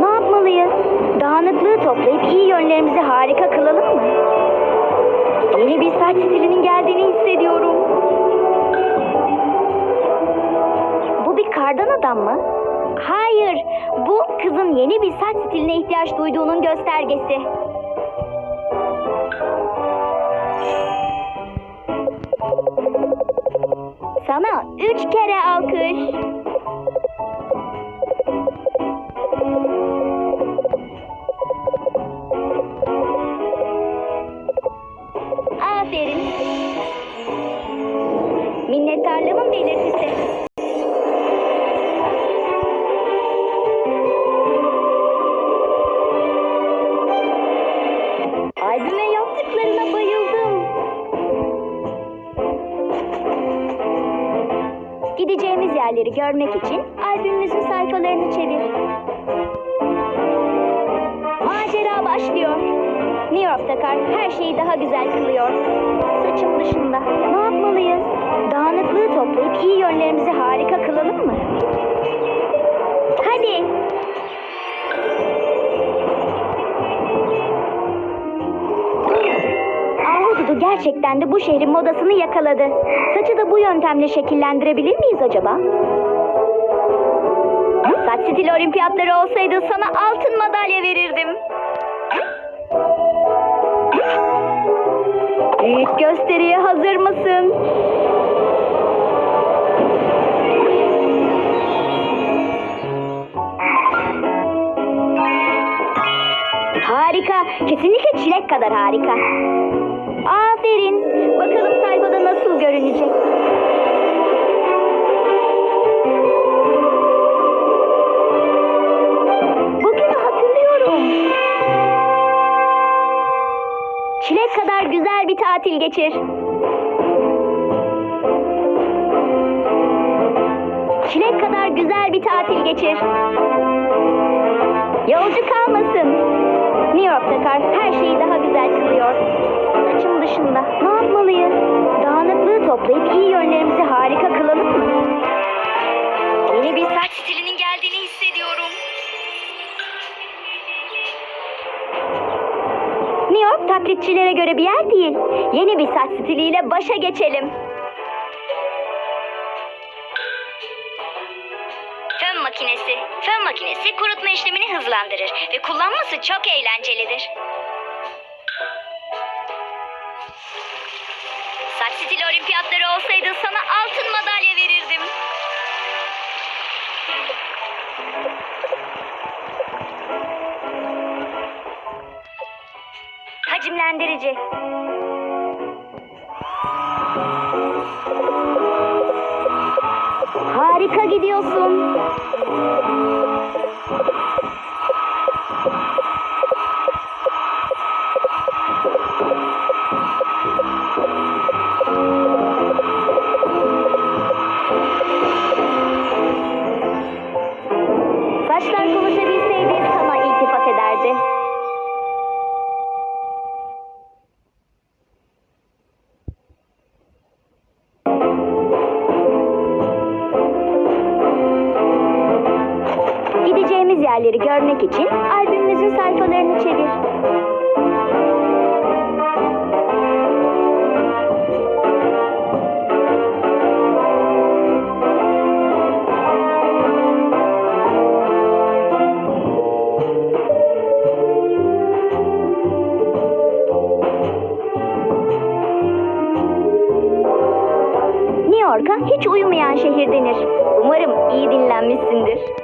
Ne yapmalıyız? Dağınıklığı toplayıp iyi yönlerimizi harika kılalım mı? Yeni bir saç stilinin geldiğini hissediyorum. Bu bir kardan adam mı? Hayır, bu kızın yeni bir saç stiline ihtiyaç duyduğunun göstergesi. Sana üç kere alkış. Aferin. Minnettarlığımın belirtisi. Albüme yaptıklarına bayıldım. Gideceğimiz yerleri görmek için albümümüzün sayfalarını çevir. Macera başlıyor. New York'ta kar her şeyi daha güzel kılıyor. Saçım dışında. Ne yapmalıyız? Dağınıklığı toplayıp iyi yönlerimizi harika kılalım mı? Hadi. Ahududu gerçekten de bu şehrin modasını yakaladı. Saçı da bu yöntemle şekillendirebilir miyiz acaba? Saç stili olimpiyatları olsaydı sana altın madalya verirdim. Harika. Kesinlikle çilek kadar harika. Aferin. Bakalım sayfada nasıl görünecek. Bugünü hatırlıyorum. Çilek kadar güzel bir tatil geçir. Çilek kadar güzel bir tatil geçir. Yolcu. New York'ta kar her şeyi daha güzel kılıyor. Saçım dışında. Ne yapmalıyız? Dağınıklığı toplayıp iyi yönlerimizi harika kılalım mı? Yeni bir saç stilinin geldiğini hissediyorum. New York taklitçilere göre bir yer değil. Yeni bir saç stiliyle başa geçelim. Makinesi. Fön makinesi kurutma işlemini hızlandırır ve kullanması çok eğlencelidir. Saç stili olimpiyatları olsaydı sana altın madalya verirdim. Hacimlendirici. Harika gidiyorsun. Oh. Yerleri görmek için albümümüzün sayfalarını çevir. New York'a hiç uyumayan şehir denir. Umarım iyi dinlenmişsindir.